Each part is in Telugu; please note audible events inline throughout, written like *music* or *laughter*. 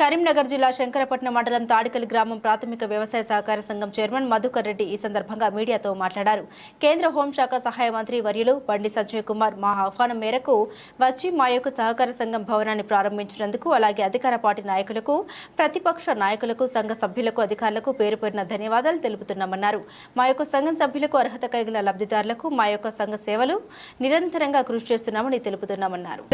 కరీంనగర్ జిల్లా శంకరపట్నం మండలం తాడికల్ గ్రామం ప్రాథమిక వ్యవసాయ సహకార సంఘం చైర్మన్ మధుకర్ రెడ్డి ఈ సందర్భంగా మీడియాతో మాట్లాడారు. కేంద్ర హోంశాఖ సహాయ మంత్రి వర్యులు బండి సంజయ్ కుమార్ మా ఆహ్వానం మేరకు వచ్చి మా యొక్క సహకార సంఘం భవనాన్ని ప్రారంభించినందుకు అలాగే అధికార పార్టీ నాయకులకు ప్రతిపక్ష నాయకులకు సంఘ సభ్యులకు అధికారులకు పేరు పేరున ధన్యవాదాలు తెలుపుతున్నామన్నారు. మా యొక్క సంఘం సభ్యులకు అర్హత కలిగిన లబ్ధిదారులకు మా యొక్క సంఘ సేవలు నిరంతరంగా కృషి చేస్తున్నామని తెలుపుతున్నామన్నారు.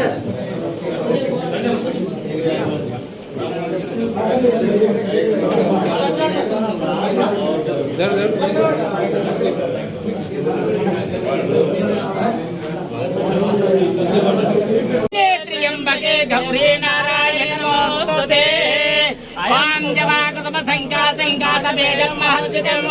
त्र्यम्बके गौरी नारायण नमोस्तुते वाञ्जवाकसमसङ्कासङ्कासबेजन्महर्जितम्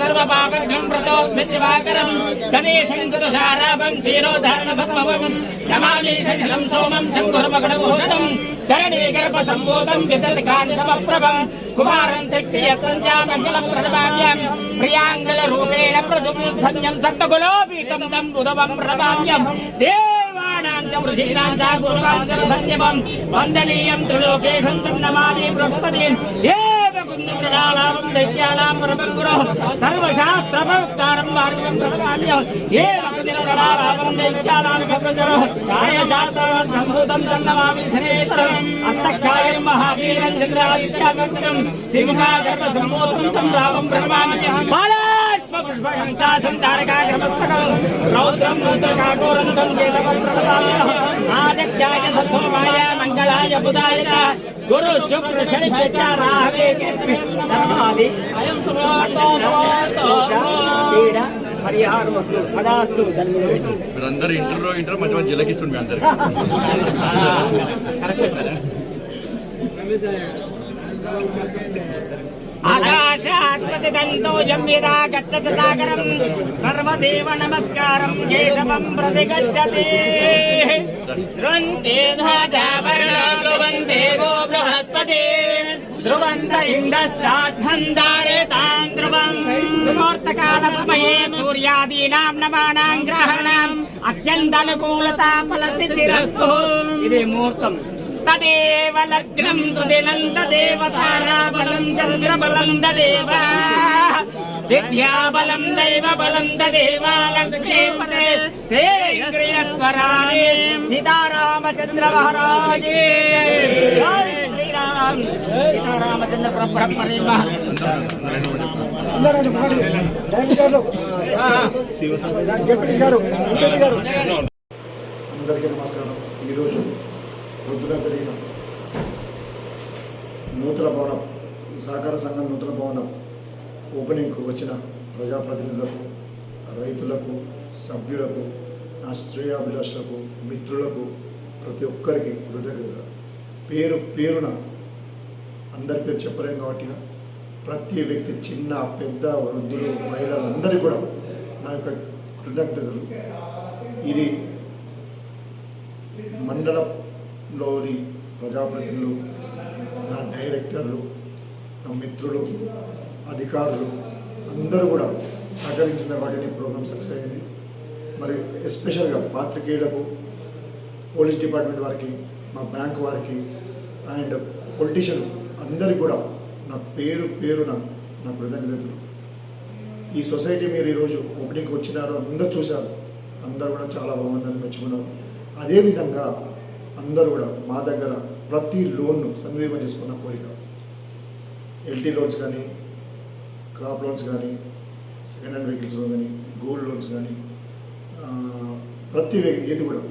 सर्वपापघ्नं व्रतोऽस्मि दिवाकरम् गणेशं कृतशाराभं क्षीरोधारणसम्भवम् नमामि सचलं सोमं शम्भुर्मगणभूषणम् धरणीगर्भसम्भूतं विदर्कानि समप्रभम् कुमारं शक्तियस्तं च मङ्गलं प्रणमाम्यम् प्रियाङ्गलरूपेण प्रदुमुत्सन्यं सप्तकुलोपीतं तं बुधवं प्रणमाम्यम् देवानां च ऋषीणां च पूर्वाञ्चलसंयमम् वन्दनीयं त्रिलोके सन्तं नमामि बृहस्पतिम् एव कुन्दमृणालामं दैत्यानां परमं गुरोः सर्वशास्त्रभक्तारं मार्गं प्रणमाम्यम् एव कुन्दमृणालामं दैत्यानां खप्रजरोः छायाशास्त्रसम्भूतं तन्नमामि शनेश्वरम् अर्थकायं महावीरं चन्द्रादित्यागन्तम् श्रीमुखागर्भसम्भूतं तं रामं प्रणमाम्यहम् बालाश्वपुष्पहस्तासं तारकाग्रमस्तकं रौद्रं रुद्रकाकोरं तं केतवं प्रणमाम्यहम् आदित्याय सत्सोमाय मङ्गलाय बुधाय च गुरु शुक्र शनि राहवे केतवे सर्वादि अयं పీడ పరిహారం వస్తు పదాస్తు మీరందరూ ఇంటర్లో ఇంటర్ మధ్య మధ్య జిలకిస్తుంది మీ అందరికి *laughs* ఆకాశాత్మతిదంతో యమ్యదా గచ్చతి సాగరం సర్వదేవ నమస్కారం కేశవం ప్రతి గచ్చతి ధ్రువంతే ధ్వజావరణ ధ్రువంతే గో బృహస్పతి ధ్రువంత ఇంద్రష్టాఛందారే తాం ధ్రువం సుమూర్తకాల సమయే సూర్యాదీనాం నమానాం గ్రహణం అత్యంతనుకూలత ఫలసిద్ధిరస్తు ఇది ముహూర్తం తదేవ లగ్నం సుదినం తదేవ తారాబలం చంద్రబలం తదేవ విద్యాబలం దైవ బలం తదేవ లక్ష్మీపతే తే ఇంద్రియస్వరాణి సీతారామచంద్ర మహారాజే శ్రీరామ్ సీతారామచంద్ర అందరికీ నమస్కారం. ఈరోజు పొద్దున జరిగిన నూతన భవనం సహకార సంఘం నూతన భవనం ఓపెనింగ్కు వచ్చిన ప్రజాప్రతినిధులకు రైతులకు సభ్యులకు నా శ్రేయాభిలాషులకు మిత్రులకు ప్రతి ఒక్కరికి కృతజ్ఞత పేరు పేరున అందరి పేరు చెప్పలేం కాబట్టి ప్రతి వ్యక్తి చిన్న పెద్ద వృద్ధులు మహిళలు అందరికీ కూడా నా యొక్క కృతజ్ఞతలు. ఇది లోని ప్రజాప్రతినిధులు నా డైరెక్టర్లు నా మిత్రులు అధికారులు అందరూ కూడా సహకరించిన వాటిని ప్రోగ్రామ్ సక్సెస్ అయింది. మరి ఎస్పెషల్గా పాత్రికేయులకు పోలీస్ డిపార్ట్మెంట్ వారికి మా బ్యాంక్ వారికి అండ్ పొలిటీషియన్ అందరికి కూడా నా పేరు పేరున నా కృతజ్ఞతలు. ఈ సొసైటీ మీరు ఈరోజు ఓపెనింగ్కి వచ్చినారు అందరూ చూశారు. అందరూ కూడా చాలా బాగుందని మెచ్చుకున్నారు. అదేవిధంగా అందరూ కూడా మా దగ్గర ప్రతి లోన్ను సద్వినియోగం చేసుకున్న కోరిక. ఎల్టీ లోన్స్ కానీ క్రాప్ లోన్స్ కానీ సెకండ్ హ్యాండ్ వెహికల్స్ లోన్ కానీ గోల్డ్ లోన్స్ కానీ ప్రతి వ్యక్తి ఏది కూడా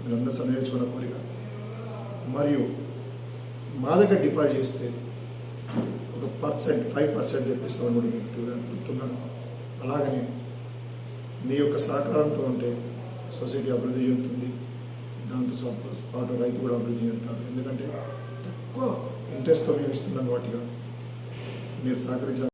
మీరందరూ అందరూ సన్నిహించుకున్న కోరిక. మరియు మా దగ్గర డిపాజిట్ చేస్తే ఒక పర్సెంట్ ఫైవ్ పర్సెంట్ తెప్పిస్తామని కూడా మీకు చెప్తున్నాను అలాగని మీ యొక్క సహకారంతో ఉంటే సొసైటీ అభివృద్ధి చెందుతుంది. పాటు రైతు కూడా అభివృద్ధి చెందుతారు ఎందుకంటే తక్కువ ఇంట్రెస్ట్తో మేము ఇస్తున్నాం వాటిగా మీరు సహకరించాలి